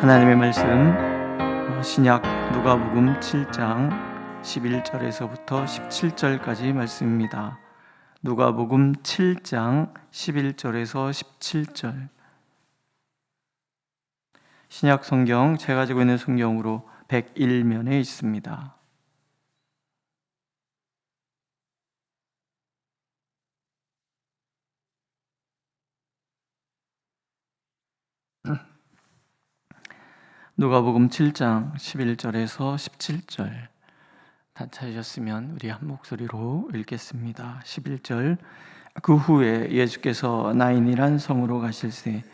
하나님의 말씀 어, 신약 누가복음 7장 11절에서부터 17절까지 말씀입니다. 누가복음 7장 11절에서 17절 신약 성경 제가 가지고 있는 성경으로 101면에 있습니다. 누가복음 7장 11절에서 17절 다 찾으셨으면 우리 한 목소리로 읽겠습니다. 11절 그 후에 예수께서 나인이란 성으로 가실새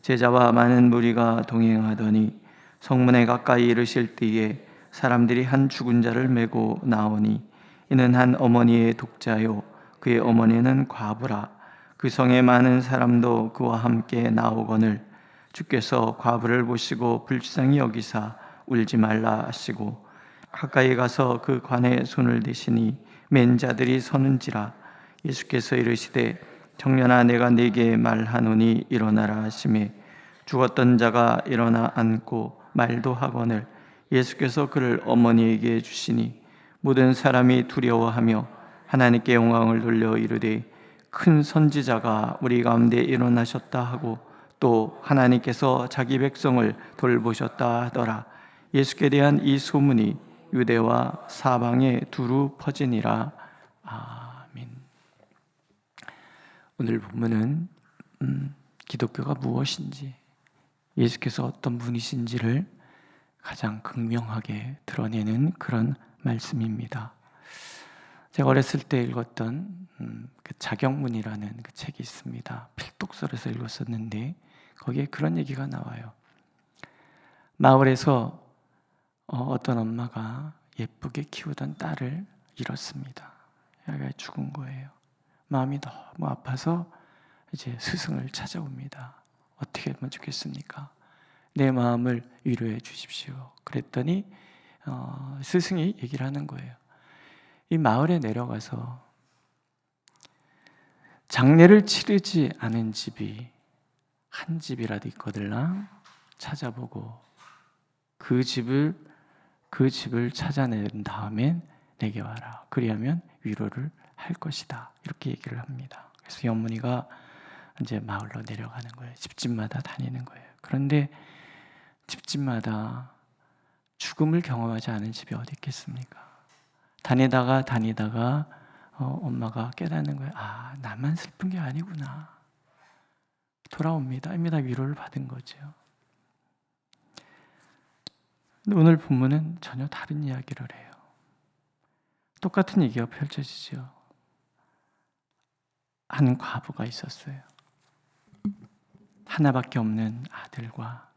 제자와 많은 무리가 동행하더니 성문에 가까이 이르실 때에 사람들이 한 죽은 자를 메고 나오니 이는 한 어머니의 독자요 그의 어머니는 과부라 그 성에 많은 사람도 그와 함께 나오거늘 주께서 과부를 보시고 불쌍히 여기사 울지 말라 하시고 가까이 가서 그 관에 손을 대시니 맨 자들이 서는지라 예수께서 이르시되 청년아 내가 네게 말하노니 일어나라 하심에 죽었던 자가 일어나 앉고 말도 하거늘 예수께서 그를 어머니에게 주시니 모든 사람이 두려워하며 하나님께 영광을 돌려 이르되 큰 선지자가 우리 가운데 일어나셨다 하고 또 하나님께서 자기 백성을 돌보셨다 하더라. 예수께 대한 이 소문이 유대와 사방에 두루 퍼지니라. 아멘. 오늘 본문은 음, 기독교가 무엇인지, 예수께서 어떤 분이신지를 가장 극명하게 드러내는 그런 말씀입니다. 제가 어렸을 때 읽었던 음, 그 자경문이라는 그 책이 있습니다. 필독서에서 읽었었는데 거기에 그런 얘기가 나와요. 마을에서 어, 떤 엄마가 예쁘게 키우던 딸을 잃었습니다. 애가 죽은 거예요. 마음이 너무 아파서 이제 스승을 찾아옵니다. 어떻게 하면 좋겠습니까? 내 마음을 위로해 주십시오. 그랬더니 어, 스승이 얘기를 하는 거예요. 이 마을에 내려가서 장례를 치르지 않은 집이 한 집이라도 있거들랑 찾아보고 그 집을 그 집을 찾아낸 다음엔 내게 와라. 그리하면 위로를 할 것이다. 이렇게 얘기를 합니다. 그래서 이 어머니가 이제 마을로 내려가는 거예요. 집집마다 다니는 거예요. 그런데 집집마다 죽음을 경험하지 않은 집이 어디 있겠습니까? 다니다가 다니다가 어, 엄마가 깨닫는 거예요. 아, 나만 슬픈 게 아니구나. 돌아옵니다. 입니다. 위로를 받은 거죠. 오늘 본문은 전혀 다른 이야기를 해요. 똑같은 얘기가 펼쳐지죠. 한 과부가 있었어요. 하나밖에 없는 아들과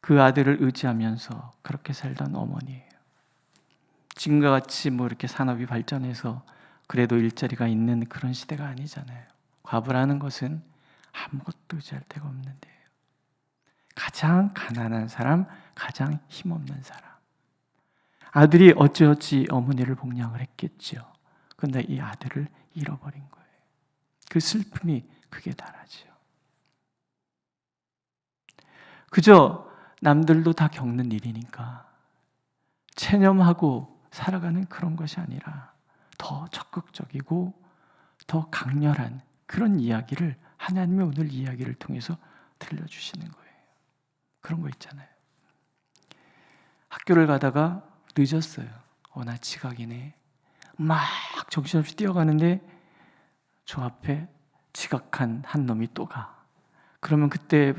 그 아들을 의지하면서 그렇게 살던 어머니예요. 지금과 같이 뭐 이렇게 산업이 발전해서 그래도 일자리가 있는 그런 시대가 아니잖아요. 과부라는 것은 아무것도 의지할 데가 없는데요. 가장 가난한 사람, 가장 힘없는 사람. 아들이 어찌어찌 어머니를 복양을 했겠죠. 근데 이 아들을 잃어버린 거예요. 그 슬픔이 그게 다라지요. 그저 남들도 다 겪는 일이니까 체념하고 살아가는 그런 것이 아니라 더 적극적이고 더 강렬한 그런 이야기를 하나님의 오늘 이야기를 통해서 들려주시는 거예요. 그런 거 있잖아요. 학교를 가다가 늦었어요. 어, 나 지각이네. 막 정신없이 뛰어가는데 저 앞에 지각한 한 놈이 또 가. 그러면 그때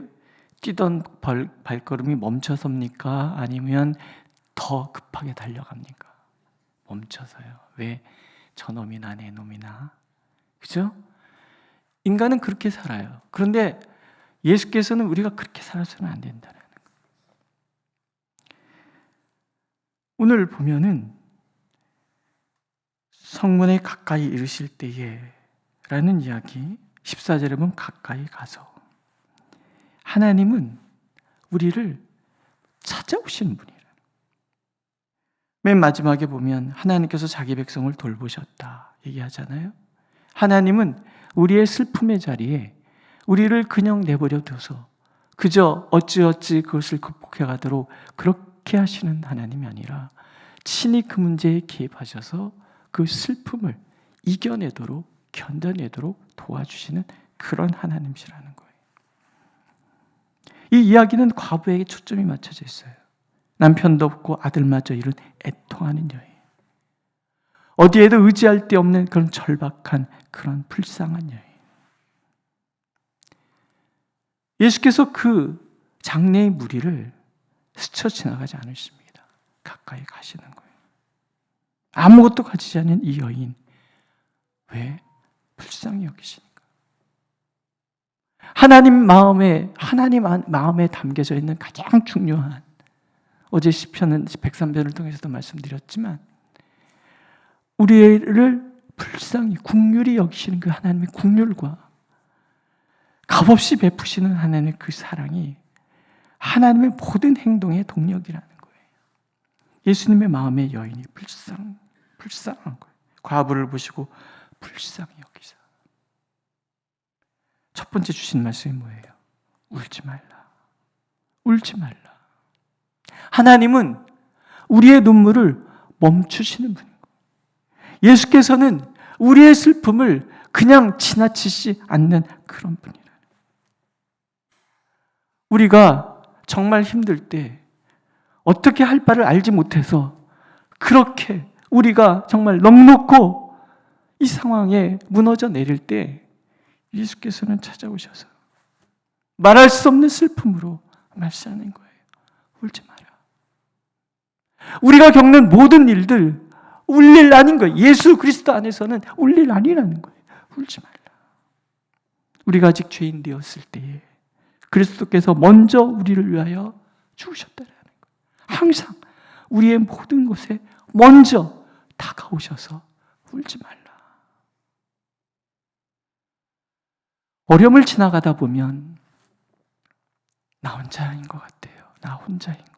뛰던 발, 발걸음이 멈춰섭니까? 아니면 더 급하게 달려갑니까? 멈춰서요. 왜? 저 놈이나 내 놈이나. 그죠? 인간은 그렇게 살아요. 그런데 예수께서는 우리가 그렇게 살아서는 안 된다는 거예요. 오늘 보면은 성문에 가까이 이르실 때에 라는 이야기 14절에 보면 가까이 가서 하나님은 우리를 찾아오시는 분이에요. 맨 마지막에 보면 하나님께서 자기 백성을 돌보셨다 얘기하잖아요. 하나님은 우리의 슬픔의 자리에 우리를 그냥 내버려 둬서 그저 어찌어찌 그것을 극복해 가도록 그렇게 하시는 하나님이 아니라 친히 그 문제에 개입하셔서 그 슬픔을 이겨내도록 견뎌내도록 도와주시는 그런 하나님이시라는 거예요. 이 이야기는 과부에게 초점이 맞춰져 있어요. 남편도 없고 아들마저 잃은 애통하는 여인. 어디에도 의지할 데 없는 그런 절박한 그런 불쌍한 여인. 예수께서 그 장래의 무리를 스쳐 지나가지 않으십니다. 가까이 가시는 거예요. 아무것도 가지지 않은 이 여인. 왜? 불쌍히 여기시니까. 하나님 마음에, 하나님 마음에 담겨져 있는 가장 중요한 어제 시편은 103편을 통해서도 말씀드렸지만 우리를 불쌍히 국률이 여기시는 그 하나님의 국률과 값없이 베푸시는 하나님의 그 사랑이 하나님의 모든 행동의 동력이라는 거예요. 예수님의 마음의 여인이 불쌍, 불쌍한 거예요. 과부를 보시고 불쌍히 여기사. 첫 번째 주신 말씀이 뭐예요? 울지 말라. 울지 말라. 하나님은 우리의 눈물을 멈추시는 거예요. 예수께서는 우리의 슬픔을 그냥 지나치지 않는 그런 분이라. 우리가 정말 힘들 때 어떻게 할 바를 알지 못해서 그렇게 우리가 정말 넉넉고 이 상황에 무너져 내릴 때 예수께서는 찾아오셔서 말할 수 없는 슬픔으로 말씀하는 거예요. 울지 마라. 우리가 겪는 모든 일들 울릴 아닌 거예요. 예수 그리스도 안에서는 울릴 아니라는 거예요. 울지 말라. 우리가 아직 죄인 되었을 때에 그리스도께서 먼저 우리를 위하여 죽으셨다는 거예요. 항상 우리의 모든 것에 먼저 다가오셔서 울지 말라. 어려움을 지나가다 보면 나 혼자인 것 같아요. 나 혼자인 거.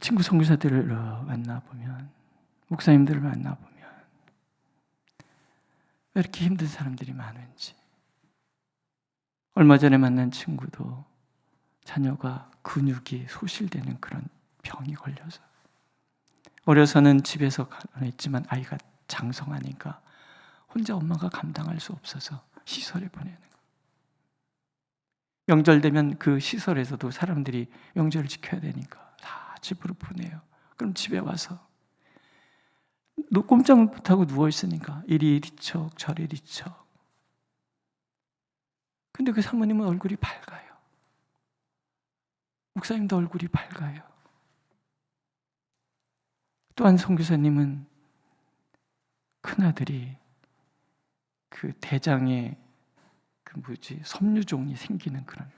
친구 선교사들을 만나보면 목사님들을 만나보면 왜 이렇게 힘든 사람들이 많은지. 얼마 전에 만난 친구도 자녀가 근육이 소실되는 그런 병이 걸려서. 어려서는 집에서 가난했지만 아이가 장성하니까 혼자 엄마가 감당할 수 없어서 시설에 보내는 거. 명절 되면 그 시설에서도 사람들이 명절을 지켜야 되니까. 다 집으로 보내요. 그럼 집에 와서 꼼짝 못하고 누워 있으니까 이리 뒤척 저리 뒤척. 근데 그 사모님은 얼굴이 밝아요. 목사님도 얼굴이 밝아요. 또한 선교사님은 큰 아들이 그 대장에 그 뭐지 섬유종이 생기는 그런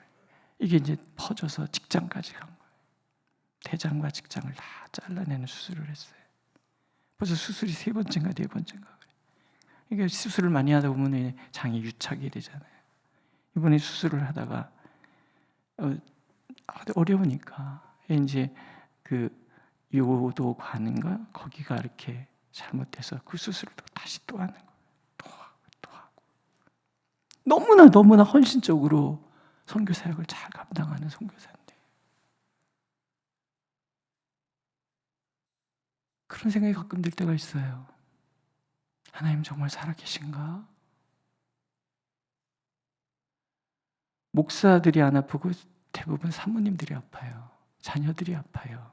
이게 이제 퍼져서 직장까지 간 거예요. 대장과 직장을 다 잘라내는 수술을 했어요. 벌써 수술이 세 번째인가 네 번째인가 그래. 이게 수술을 많이 하다 보면 장이 유착이 되잖아요. 이번에 수술을 하다가 어, 어려우니까 이제 그 요도 관인가 거기가 이렇게 잘못돼서 그 수술을 또 다시 또 하는 거예요. 또 하고 또 하고. 너무나 너무나 헌신적으로 선교 사역을 잘 감당하는 선교사인데 그런 생각이 가끔 들 때가 있어요. 하나님 정말 살아계신가? 목사들이 안 아프고 대부분 사모님들이 아파요. 자녀들이 아파요.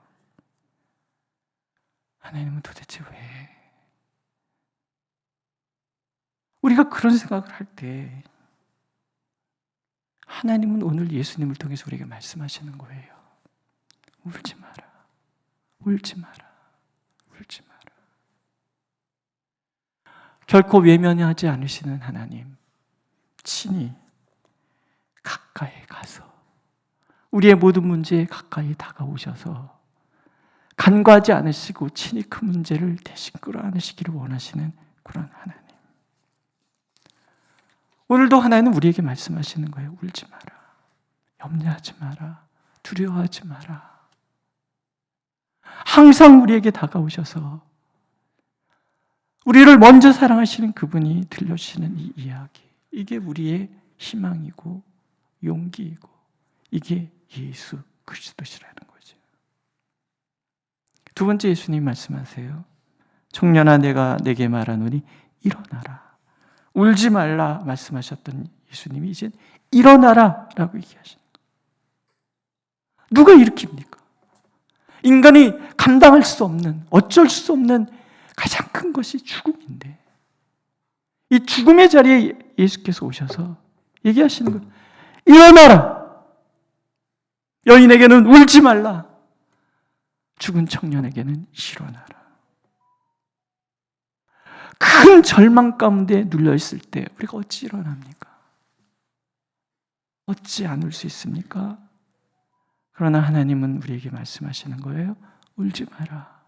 하나님은 도대체 왜? 우리가 그런 생각을 할 때, 하나님은 오늘 예수님을 통해서 우리에게 말씀하시는 거예요. 울지 마라. 울지 마라. 울지 마라. 결코 외면하지 않으시는 하나님, 친히 가까이 가서 우리의 모든 문제에 가까이 다가오셔서 간과하지 않으시고 친히 그 문제를 대신 끌어안으시기를 원하시는 그런 하나님. 오늘도 하나님은 우리에게 말씀하시는 거예요. 울지 마라. 염려하지 마라. 두려워하지 마라. 항상 우리에게 다가오셔서 우리를 먼저 사랑하시는 그분이 들려주시는 이 이야기. 이게 우리의 희망이고 용기이고 이게 예수 그리스도시라는 거죠. 두 번째 예수님 말씀하세요. 청년아 내가 내게 말하노니 일어나라. 울지 말라 말씀하셨던 예수님이 이제 일어나라라고 거예요. 누가 일으킵니까? 인간이 감당할 수 없는 어쩔 수 없는 가장 큰 것이 죽음인데 이 죽음의 자리에 예수께서 오셔서 얘기하시는 거예요. 일어나라. 여인에게는 울지 말라. 죽은 청년에게는 일어나라. 큰 절망 가운데 눌려 있을 때 우리가 어찌 일어납니까? 어찌 안 울 수 있습니까? 그러나 하나님은 우리에게 말씀하시는 거예요. 울지 마라.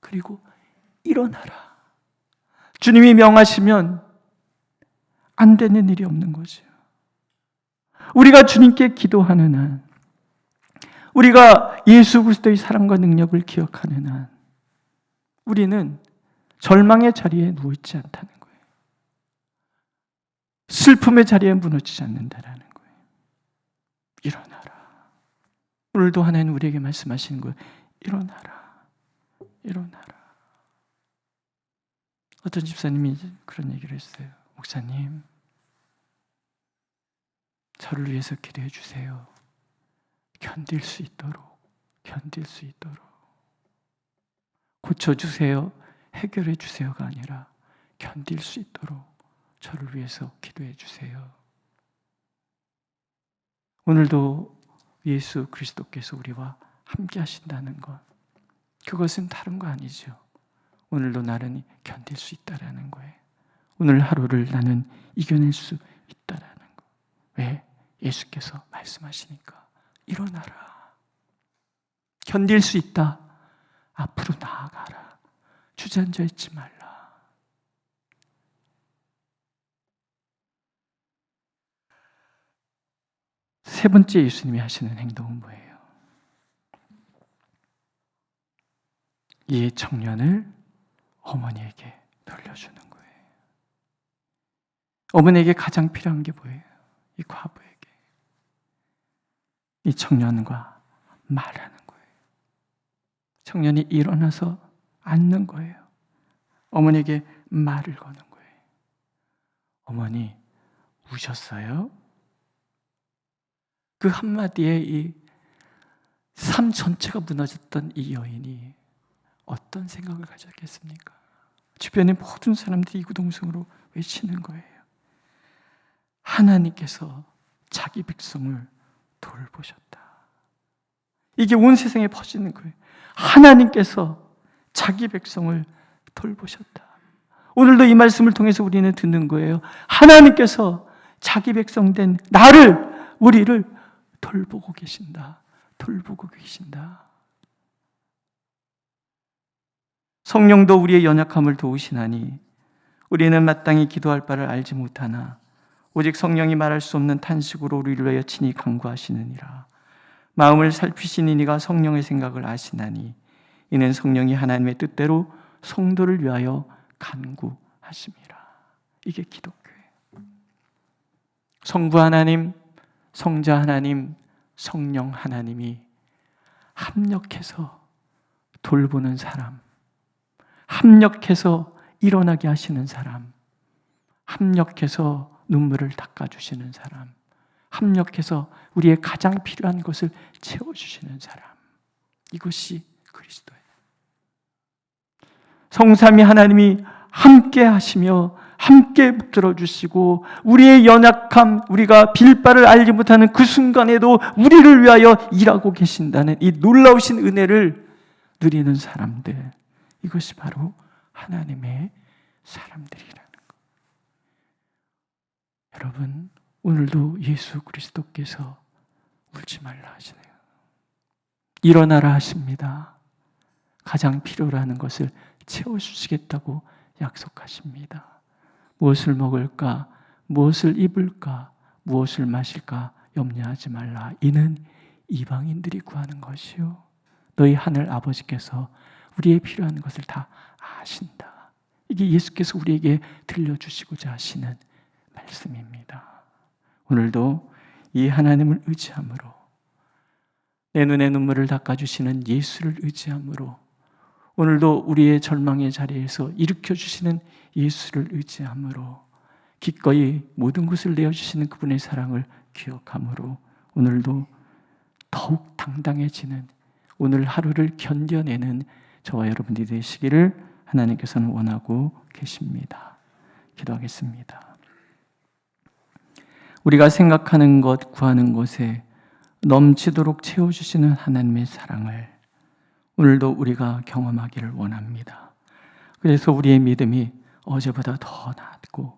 그리고 일어나라. 주님이 명하시면 안 되는 일이 없는 거죠. 우리가 주님께 기도하는 한, 우리가 예수 그리스도의 사랑과 능력을 기억하는 한, 우리는 절망의 자리에 누워 있지 않다는 거예요. 슬픔의 자리에 무너지지 않는다라는 거예요. 일어나라. 오늘도 하나님 우리에게 말씀하시는 거예요. 일어나라. 일어나라. 어떤 집사님이 그런 얘기를 했어요. 목사님, 저를 위해서 기도해 주세요. 견딜 수 있도록, 견딜 수 있도록. 고쳐주세요. 해결해 주세요가 아니라 견딜 수 있도록 저를 위해서 기도해 주세요. 오늘도 예수 그리스도께서 우리와 함께 하신다는 것. 그것은 다른 거 아니죠. 오늘도 나는 견딜 수 있다라는 거예요. 오늘 하루를 나는 이겨낼 수 있다라는 거. 왜? 예수께서 말씀하시니까 일어나라. 견딜 수 있다. 앞으로 나아가라. 주저앉아 있지 말라. 세 번째 예수님이 하시는 행동은 뭐예요? 이 청년을 어머니에게 돌려주는 거예요. 어머니에게 가장 필요한 게 뭐예요? 이 과부에게. 이 청년과 말하는 거예요. 청년이 일어나서 앉는 거예요. 어머니에게 말을 거는 거예요. 어머니, 우셨어요? 그 한마디에 이 삶 전체가 무너졌던 이 여인이 어떤 생각을 가졌겠습니까? 주변의 모든 사람들이 이구동성으로 외치는 거예요. 하나님께서 자기 백성을 돌보셨다. 이게 온 세상에 퍼지는 거예요. 하나님께서 자기 백성을 돌보셨다. 오늘도 이 말씀을 통해서 우리는 듣는 거예요. 하나님께서 자기 백성 된 나를, 우리를 돌보고 계신다. 돌보고 계신다. 성령도 우리의 연약함을 도우시나니 우리는 마땅히 기도할 바를 알지 못하나 오직 성령이 말할 수 없는 탄식으로 우리를 위하여 친히 간구하시느니라. 마음을 살피시는 이가 성령의 생각을 아시나니 이는 성령이 하나님의 뜻대로 성도를 위하여 간구하심이라. 이게 기독교예요. 성부 하나님, 성자 하나님, 성령 하나님이 합력해서 돌보는 사람, 합력해서 일어나게 하시는 사람, 합력해서 눈물을 닦아주시는 사람, 합력해서 우리의 가장 필요한 것을 채워주시는 사람. 이것이 그리스도예요. 성삼이 하나님이 함께 하시며 함께 붙들어 주시고 우리의 연약함, 우리가 빌바를 알지 못하는 그 순간에도 우리를 위하여 일하고 계신다는 이 놀라우신 은혜를 누리는 사람들. 이것이 바로 하나님의 사람들이라는 것. 여러분, 오늘도 예수 그리스도께서 울지 말라 하시네요. 일어나라 하십니다. 가장 필요로 하는 것을 채워주시겠다고 약속하십니다. 무엇을 먹을까? 무엇을 입을까? 무엇을 마실까? 염려하지 말라. 이는 이방인들이 구하는 것이요. 너희 하늘 아버지께서 우리의 필요한 것을 다 아신다. 이게 예수께서 우리에게 들려주시고자 하시는 말씀입니다. 오늘도 이 하나님을 의지함으로 내 눈의 눈물을 닦아주시는 예수를 의지함으로 오늘도 우리의 절망의 자리에서 일으켜 주시는 예수를 의지함으로 기꺼이 모든 것을 내어 주시는 그분의 사랑을 기억함으로 오늘도 더욱 당당해지는 오늘 하루를 견뎌내는 저와 여러분들이 되시기를 하나님께서는 원하고 계십니다. 기도하겠습니다. 우리가 생각하는 것, 구하는 것에 넘치도록 채워주시는 하나님의 사랑을 오늘도 우리가 경험하기를 원합니다. 그래서 우리의 믿음이 어제보다 더 낫고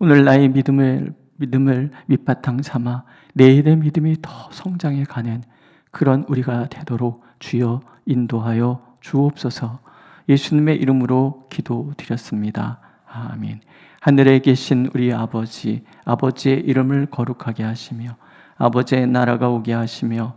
오늘 나의 믿음을 믿음을 밑바탕 삼아 내일의 믿음이 더 성장해 가는 그런 우리가 되도록 주여 인도하여 주옵소서. 예수님의 이름으로 기도드렸습니다. 아멘. 하늘에 계신 우리 아버지, 아버지의 이름을 거룩하게 하시며 아버지의 나라가 오게 하시며